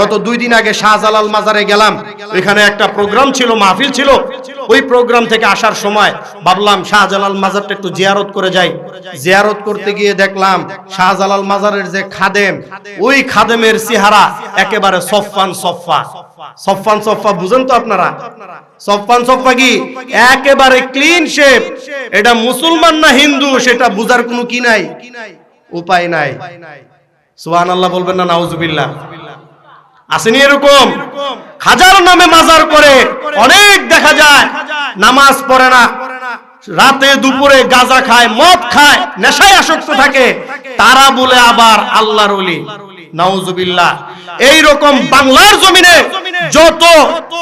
গত দুই দিন আগে শাহজালাল মাজারে গেলাম। ওইখানে একটা প্রোগ্রাম ছিল, মাহফিল ছিল। ওই প্রোগ্রাম থেকে আসার সময় ভাবলাম, শাহজালাল মাজারটা একটু জিয়ারত করে যাই। জিয়ারত করতে গিয়ে দেখলাম, শাহজালাল মাজারের যে খাদেম, ওই খাদেমের চেহারা একেবারে সফান সফা সফান সফা বুঝেন তো আপনারা। সফান সফা কি? একেবারে ক্লিন শেপ এটা মুসলমান না হিন্দু, সেটা বুঝার কোনো কি নাই? উপায় নাই। সুবহান আল্লাহ বলবেন না, নাউজুবিল্লাহ। আসেনি এরকম। হাজার নামে মাজার করে অনেক দেখা যায়। নামাজ পড়ে না। রাতে দুপুরে গাঁজা খায়, মদ খায়, নেশায় আসক্ত থাকে। তারা বলে আবার আল্লাহর ওলি। নাউজুবিল্লাহ। এই রকম বাংলার জমিনে যত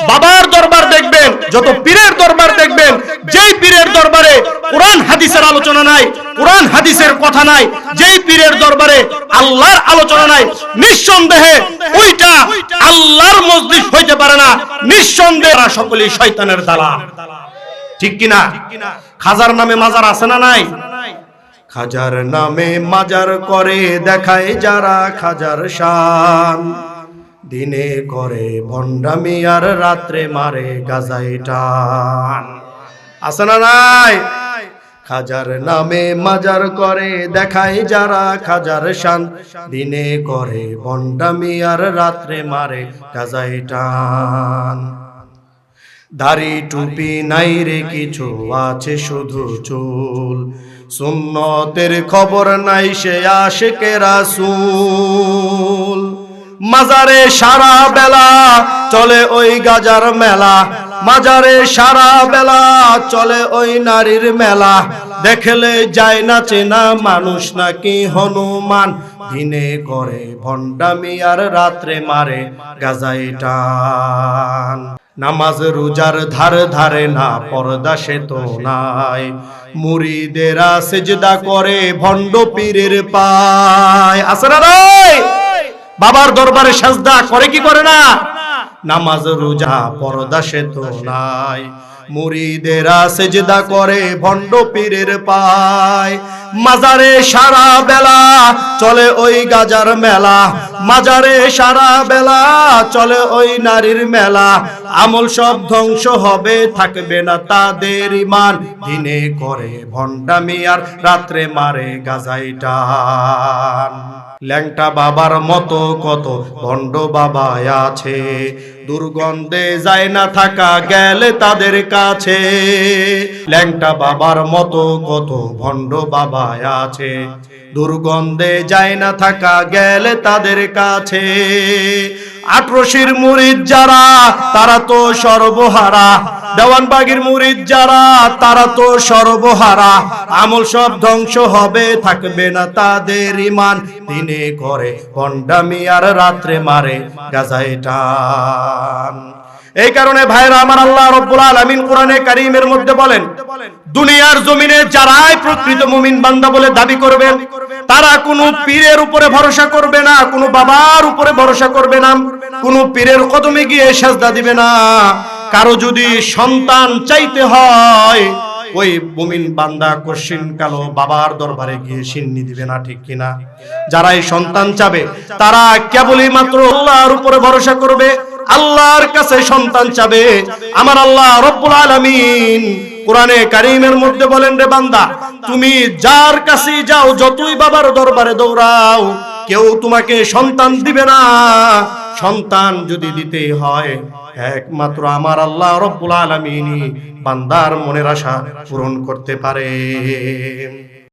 বাবার দরবার দেখবেন, যত পীরের দরবার দেখবেন, যেই পীরের দরবারে কোরআন, হাদিসের আলোচনা নাই, কোরআন, হাদিসের কথা নাই, যেই পীরের দরবারে আল্লাহর আলোচনা নাই, নিঃসন্দেহে ওইটা আল্লাহর মজলিস হইতে পারে না, নিঃসন্দেহে সকলেই শয়তানের দালাল। ঠিক কিনা? খাজার নামে মাজার আছে না নাই? খাজার নামে মাজার করে দেখায় যারা খাজার শান। দিনে করে ভণ্ডামি আর রাত্রে মারে গাজাই টান। আছে না নাই? খাজার নামে মাজার করে, দেখায় যারা খাজার শান। দিনে করে ভণ্ডামি আর রাত্রে মারে গাজাই টান। দাড়ি টুপি নাই রে কিছু, আছে শুধু চুল। সুন্নতের খবর নাই সে আশেকে রাসূল। মাজারে সারা বেলা চলে ওই গাজার মেলা। মাজারে সারা বেলা চলে ওই নারীর মেলা। দেখলে যায় না চেনা মানুষ নাকি হনুমান। দিনে করে ভণ্ডামি আর রাত্রে মারে গাজাই টান। নামাজ রোজার ধার ধারে না, পর্দা সে তো নাই। মুরিদেরা সেজদা করে ভণ্ড পীরের পায়। আছে রে বাবার দরবারে সাজদা করে কি করে না? নামাজ রোজা পরদা সে তো নাই। মুরিদেরা সেজদা করে ভণ্ড পীরের পায়। মাজারে সারা বেলা চলে ওই গাজার মেলা। মাজারে সারা বেলা চলে ওই নারীর মেলা। আমল সব ধ্বংস হবে, থাকবে না তাদের ইমান। দিনে করে ভণ্ডামি আর রাত্রে মারে গাজাইটান ল্যাংটা বাবার মতো কত ভণ্ড বাবা আছে। দুর্গন্ধে যায় না থাকা গেলে তাদের কাছে। ল্যাংটা বাবার মতো কত ভণ্ড বাবা আছে। দুর্গন্ধে যায় না থাকা গেলে তাদের কাছে। আটরশির মুরিদ যারা, তারা তো সর্বহারা। দেওয়ানবাগির মুরিদ যারা, তারা তো সর্বহারা। আমল সব ধ্বংস হবে, থাকবে না তাদের ইমান দিনে করে ভণ্ডামি আর রাত্রে মারে গাজায় টান। এই কারণে ভাইরা, আমার আল্লাহ রব্বুল আলামিন কোরআনে কারীমের মধ্যে বলেন, দুনিয়ার জমিনে যারাই প্রকৃত মুমিন বান্দা বলে দাবি করবেন। তারা কোনো পীরের উপরে ভরসা করবে না, কোনো বাবার উপরে ভরসা করবে না, কোনো পীরের কদমে গিয়ে সেজদা দিবে না। কারও যদি সন্তান চাইতে হয়, ওই মুমিন বান্দা কশিন কালো বাবার দরবারে গিয়ে সিন্নি দিবে না, ঠিক কিনা? যারা এই সন্তান চাবে, তারা কেবলই মাত্র আল্লাহর উপরে ভরসা করবে, আল্লাহর কাছে সন্তান চাবে। আমার আল্লাহ রব্বুল আলামিন কোরআনে কারিমের মধ্যে বলেন রে বান্দা, তুমি যার কাছে যাও, যতই বাবার দরবারে দৌড়াও, কেউ তোমাকে সন্তান দিবে না। সন্তান যদি দিতে হয়, একমাত্র আমার আল্লাহ রব্বুল আলামিনই বান্দার মনের আশা পূরণ করতে পারে।